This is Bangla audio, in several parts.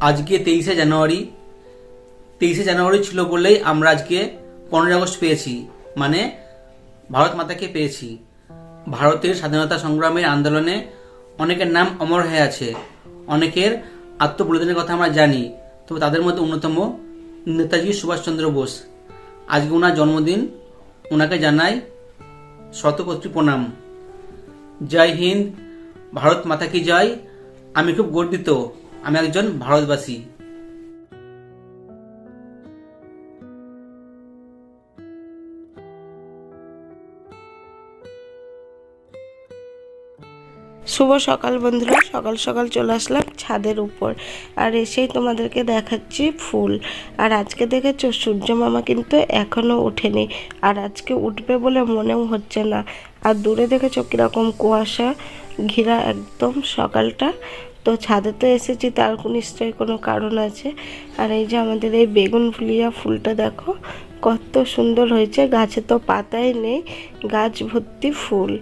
আজকে তেইশে জানুয়ারি। তেইশে জানুয়ারি ছিল বলেই আমরা আজকে পনেরোই আগস্ট পেয়েছি। মানে ভারত মাতাকে পেয়েছি। ভারতের স্বাধীনতা সংগ্রামের আন্দোলনে অনেকের নাম অমর হয়ে আছে। অনেকের আত্মবলিদানের কথা আমরা জানি। তবে তাদের মধ্যে অন্যতম নেতাজি সুভাষচন্দ্র বোস। আজকে ওনার জন্মদিন। ওনাকে জানাই শতকোটি প্রণাম। জয় হিন্দ, ভারত মাতা কি জয়? আমি খুব গর্বিত। আমি একজন ভারতবাসী। শুভ সকাল বন্ধুরা, সকাল সকাল চলে আসলাম ছাদের উপর। আর এসেই তোমাদেরকে দেখাচ্ছি ফুল। আর আজকে দেখেছ, সূর্য মামা কিন্তু এখনও ওঠেনি। আর আজকে উঠবে বলে মনেও হচ্ছে না। আর দূরে দেখেছ কীরকম কুয়াশা? ঘিরা একদম সকালটা। তো ছাদে তো এসেছি, তার নিশ্চয়ই কোনো কারণ আছে। আর এই যে আমাদের এই বেগুন ফুলিয়া ফুলটা দেখো, কত সুন্দর হয়েছে, গাছে তো পাতাই নেই, গাছ ভর্তি ফুল।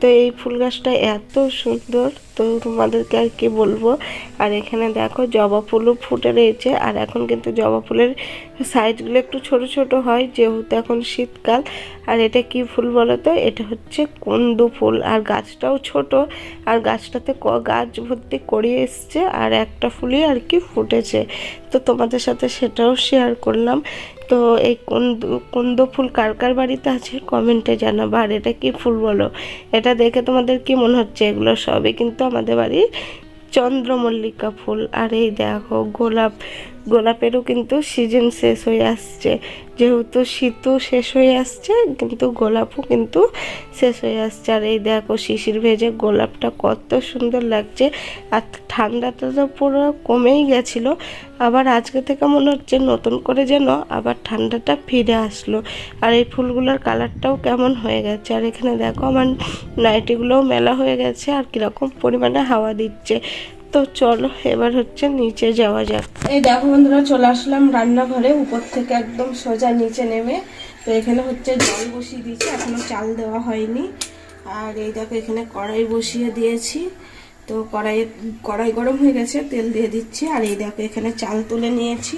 তো এই ফুল গাছটা এত সুন্দর, তো তোমাদেরকে আর কি বলব? আর এখানে দেখো জবা ফুলও ফুটে রয়েছে, আর এখন কিন্তু জবা ফুলের সাইজগুলো একটু ছোট ছোট হয়, যেহেতু এখন শীতকাল। আর এটা কি ফুল বলো তো এটা হচ্ছে কুন্দু ফুল, আর গাছটাও ছোট। আর গাছটাতে ক- গাছ ভর্তি করিয়ে এসছে, আর একটা ফুলই আর কি ফুটেছে। তো তোমাদের সাথে সেটাও শেয়ার করলাম। তো এই কুন্দ ফুল কার কার বাড়িতে আছে কমেন্টে জানাব। আর এটা কি ফুল বলো? এটা দেখে তোমাদের কি মনে হচ্ছে? এগুলো সবই কিন্তু আমাদের বাড়ির চন্দ্রমল্লিকা ফুল। আর এই দেখো গোলাপ গোলাপেরও কিন্তু সিজন শেষ হয়ে আসছে। যেহেতু শীতও শেষ হয়ে আসছে, কিন্তু গোলাপও কিন্তু শেষ হয়ে আসছে। আর এই দেখো শিশির ভেজে গোলাপটা কত সুন্দর লাগছে। আর ঠান্ডাটা তো পুরো কমেই গেছিল। আবার আজকে থেকে মনে হচ্ছে নতুন করে যেন আবার ঠান্ডাটা ফিরে আসলো। আর এই ফুলগুলোর কালারটাও কেমন হয়ে গেছে। আর এখানে দেখো আমার নাইটিগুলোও মেলা হয়ে গেছে। আর কীরকম পরিমাণে হাওয়া দিচ্ছে। তো চলো, এবার হচ্ছে নিচে যাওয়া যাক। এই দেখো বন্ধুরা, চলে আসলাম রান্নাঘরে। উপর থেকে একদম সোজা নিচে নেমে। তো এখানে হচ্ছে জল বসিয়ে দিয়েছি, এখনও চাল দেওয়া হয়নি। আর এই দেখো, এখানে কড়াই বসিয়ে দিয়েছি। তো কড়াই কড়াই গরম হয়ে গেছে, তেল দিয়ে দিচ্ছি। আর এই দেখো, এখানে চাল তুলে নিয়েছি।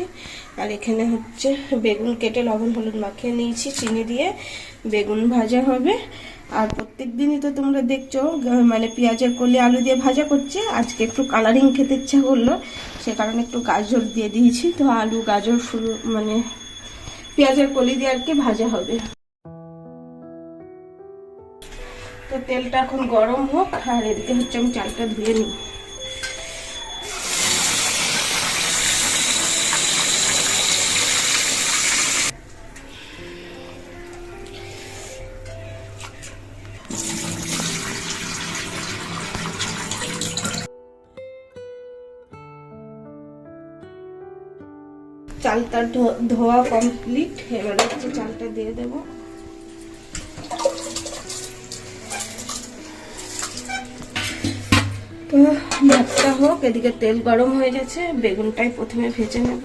আর এখানে হচ্ছে বেগুন কেটে লবণ হলুদ মাখিয়ে নিয়েছি, চিনি দিয়ে। বেগুন ভাজা হবে। আর প্রত্যেক দিনই তো তোমরা দেখছ মানে পেঁয়াজের কলি, আলু দিয়ে ভাজা করছে। আজকে একটু কালারিং খেতে ইচ্ছা করল, সে কারণে একটু গাজর দিয়ে দিয়েছি। তো আলু, গাজর শুরু মানে পেঁয়াজের কলি দিয়ে আর কি ভাজা হবে। তো তেলটা এখন গরম হোক, আর এদিকে হচ্ছে আমি চালটা ধুয়ে নিই। চালটা ধোয়া কমপ্লিট এবার হচ্ছে চালটা দিয়ে দেব। তো ভাতটা হোক, এদিকে তেল গরম হয়ে গেছে, বেগুনটাই প্রথমে ভেজে নেব।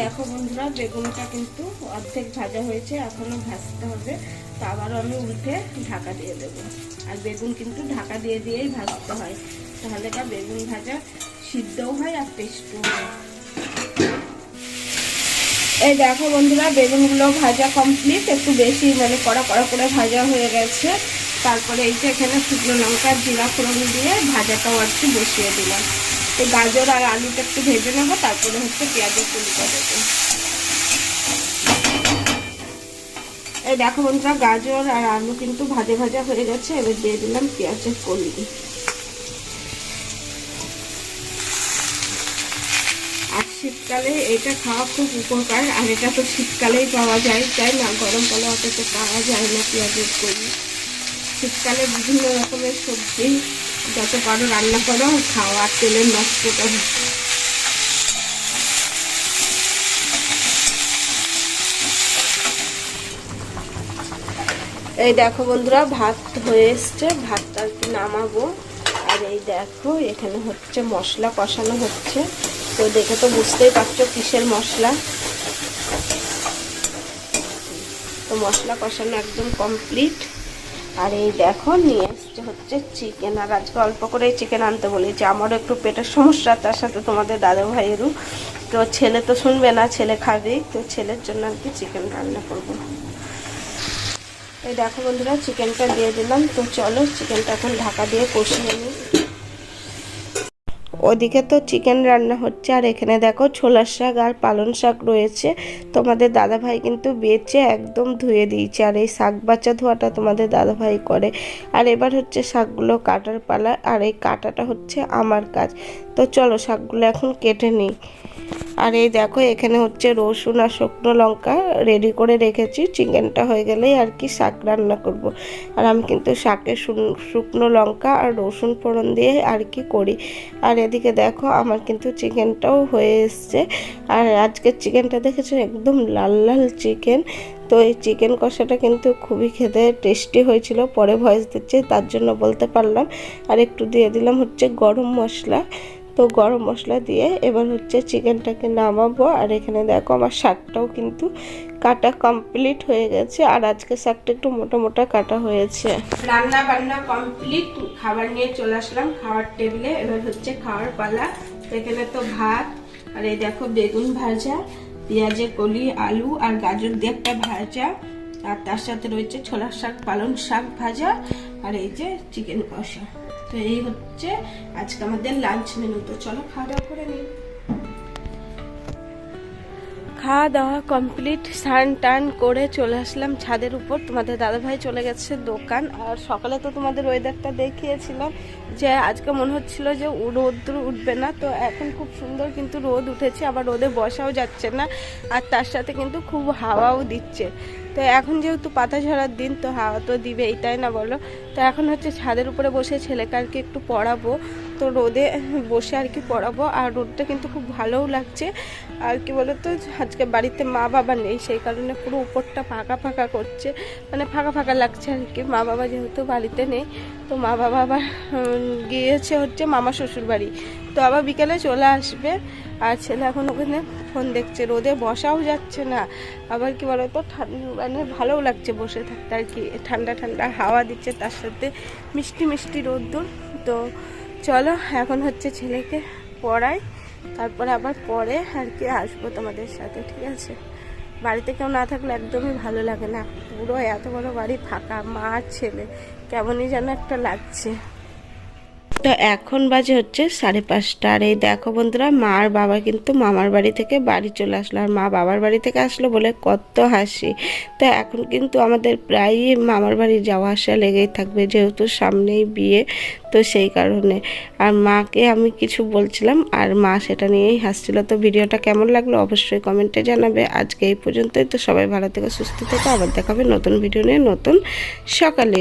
দেখো বন্ধুরা, বেগুনটা কিন্তু অর্ধেক ভাজা হয়েছে এখনও ভাজতে হবে। তো আবারও আমি উল্টে ঢাকা দিয়ে দেবো। আর বেগুন কিন্তু ঢাকা দিয়ে দিয়েই ভাজতে হয়। তাহলে এটা বেগুন ভাজা সিদ্ধও হয় আর টেস্টও হয়। এই দেখো বন্ধুরা, বেগুনগুলো ভাজা কমপ্লিট একটু বেশি মানে কড়া কড়া করে ভাজা হয়ে গেছে। তারপরে এই যে এখানে শুকনো লঙ্কা, জিরা ফোড়ন দিয়ে ভাজাটাও আর কি বসিয়ে দিলাম। এই গাজর আর আলুটা একটু ভেজে নেব, তারপরে হচ্ছে পেঁয়াজের কুলিটা দেবো। এই দেখো বন্ধুরা, গাজর আর আলু কিন্তু ভাজা ভাজা হয়ে গেছে, এবার দিয়ে দিলাম পেঁয়াজের কলি। আর শীতকালে এটা খাওয়া খুব উপকার, আর এটা তো শীতকালেই পাওয়া যায়, তাই না? গরমকালে অত তো পাওয়া যায় না পেঁয়াজের কলি। শীতকালে বিভিন্ন রকমের সবজি যত পারো রান্না করো, খাও আর তেলের নষ্ট করো এই দেখো বন্ধুরা, ভাত হয়ে এসছে, ভাতটা কি নামাবো। আর এই দেখো, এখানে হচ্ছে মশলা কষানো হচ্ছে। তো দেখে তো বুঝতেই পারছ কিসের মশলা। তো মশলা কষানো একদম কমপ্লিট আর এই দেখো, নিয়ে হচ্ছে চিকেন আর আজকে অল্প করে চিকেন আনতে বলেছি। আমারও একটু পেটের সমস্যা, তার সাথে তোমাদের দাদা ভাইয়েরও তো ছেলে তো শুনবে না, ছেলে খাবেই তো ছেলের জন্য আর কি চিকেন রান্না করব। এই দেখো বন্ধুরা চিকেনটা দিয়ে দিলাম। তো চলো চিকেনটা এখন ঢাকা দিয়ে কষিয়ে নিই। ওদিকে তো চিকেন রান্না হচ্ছে, আর এখানে দেখো ছোলার শাক আর পালন শাক রয়েছে। তোমাদের দাদাভাই কিন্তু বেচে একদম ধুয়ে দিয়েছে, আর এই শাক বাচ্চা ধোয়াটা তোমাদের দাদাভাই করে। আর এবার হচ্ছে শাকগুলো কাটার পালা, আর এই কাটাটা হচ্ছে আমার কাজ। তো চলো শাকগুলো এখন কেটে নিই। আর এই দেখো, এখানে হচ্ছে রসুন আর শুকনো লঙ্কা রেডি করে রেখেছি। চিকেনটা হয়ে গেলেই আর কি শাক রান্না করব। আর আমি কিন্তু শাকে শুকনো লঙ্কা আর রসুন ফোড়ন দিয়ে আর কি করি। আর এদিকে দেখো, আমার কিন্তু চিকেনটাও হয়ে এসছে। আর আজকের চিকেনটা দেখেছ একদম লাল লাল চিকেন। তো এই চিকেন কষাটা কিন্তু খুবই খেতে টেস্টি হয়েছিল। পরে ভয়েস দিচ্ছে, তার জন্য বলতে পারলাম। আর একটু দিয়ে দিলাম হচ্ছে গরম মশলা। তো গরম মশলা দিয়ে এবার হচ্ছে চিকেনটাকে নামাবো। আর এখানে দেখো আমার শাকটাও কিন্তু কাটা কমপ্লিট হয়ে গেছে। আর আজকে শাকটা একটু মোটা মোটা কাটা হয়েছে। রান্না বান্না কমপ্লিট খাবার নিয়ে চলে আসলাম। খাওয়ার টেবিলে এবার হচ্ছে খাওয়ার পালা। এখানে তো ভাত, আর এই দেখো বেগুন ভাজা, পেঁয়াজের কলি, আলু, আর গাজর দিয়ে একটা ভাজা। আর তার সাথে রয়েছে ছোলার শাক, পালং শাক ভাজা, আর এই যে চিকেন কষা। তো এই হচ্ছে আজকে আমাদের লাঞ্চ মেনু। তো চলো খাওয়া দাওয়া করে নিই। খাওয়া দাওয়া কমপ্লিট, স্নান টান করে চলে আসলাম ছাদের উপর। তোমাদের দাদাভাই চলে গেছে দোকান। আর সকালে তো তোমাদের ওয়েদারটা দেখিয়েছিলাম। যে আজকে মনে হচ্ছিল যে রোদ উঠবে না, তো এখন খুব সুন্দর কিন্তু রোদ উঠেছে, আবার রোদে বসাও যাচ্ছে না, আর তার সাথে কিন্তু খুব হাওয়াও দিচ্ছে। তো এখন যেহেতু পাতা ঝরার দিন, তো হাওয়া তো দিবে এইটাই না বলো? তো এখন হচ্ছে ছাদের উপরে বসে ছেলেকে আর কি একটু পড়াবো, তো রোদে বসে আর কি পড়াবো, আর রোদটা কিন্তু খুব ভালোও লাগছে। আর কি বলো তো আজকে বাড়িতে মা বাবা নেই, সেই কারণে পুরো উপরটা ফাঁকা ফাঁকা করছে মানে ফাঁকা ফাঁকা লাগছে আর কি। মা বাবা যেহেতু বাড়িতে নেই, তো মা বাবা আবার গিয়েছে হচ্ছে মামা শ্বশুর বাড়ি। তো আবার বিকেলে চলে আসবে। আর ছেলে এখন ওখানে ফোন দেখছে, রোদে বসাও যাচ্ছে না। আবার কি বলতো মানে ভালোও লাগছে বসে থাকতে আর কি। ঠান্ডা ঠান্ডা হাওয়া দিচ্ছে, তার সাথে মিষ্টি মিষ্টি রোদ্দুর। তো চলো, এখন হচ্ছে ছেলেকে পড়াই। তারপরে আবার পরে আর কি আসব তোমাদের সাথে, ঠিক আছে? বাড়িতে কেউ না থাকলে একদমই ভালো লাগে না। পুরো এত বড় বাড়ি ফাঁকা, মা ছেলে। কেমনই যেন একটা লাগছে। তো এখন বাজে হচ্ছে সাড়ে পাঁচটা। আর এই দেখো বন্ধুরা মা আর বাবা কিন্তু মামার বাড়ি থেকে বাড়ি চলে আসলো। আর মা বাবার বাড়ি থেকে আসলো বলে কত হাসি। তো এখন কিন্তু আমাদের প্রায়ই মামার বাড়ি যাওয়া আসা লেগেই থাকবে, যেহেতু সামনেই বিয়ে, তো সেই কারণে। আর মাকে আমি কিছু বলছিলাম, আর মা সেটা নিয়েই হাসছিল। তো ভিডিওটা কেমন লাগল অবশ্যই কমেন্টে জানাবে। আজকে এই পর্যন্তই। তো সবাই ভালো থেকে, সুস্থ থেকে। আবার দেখাবে নতুন ভিডিও নিয়ে নতুন সকালে।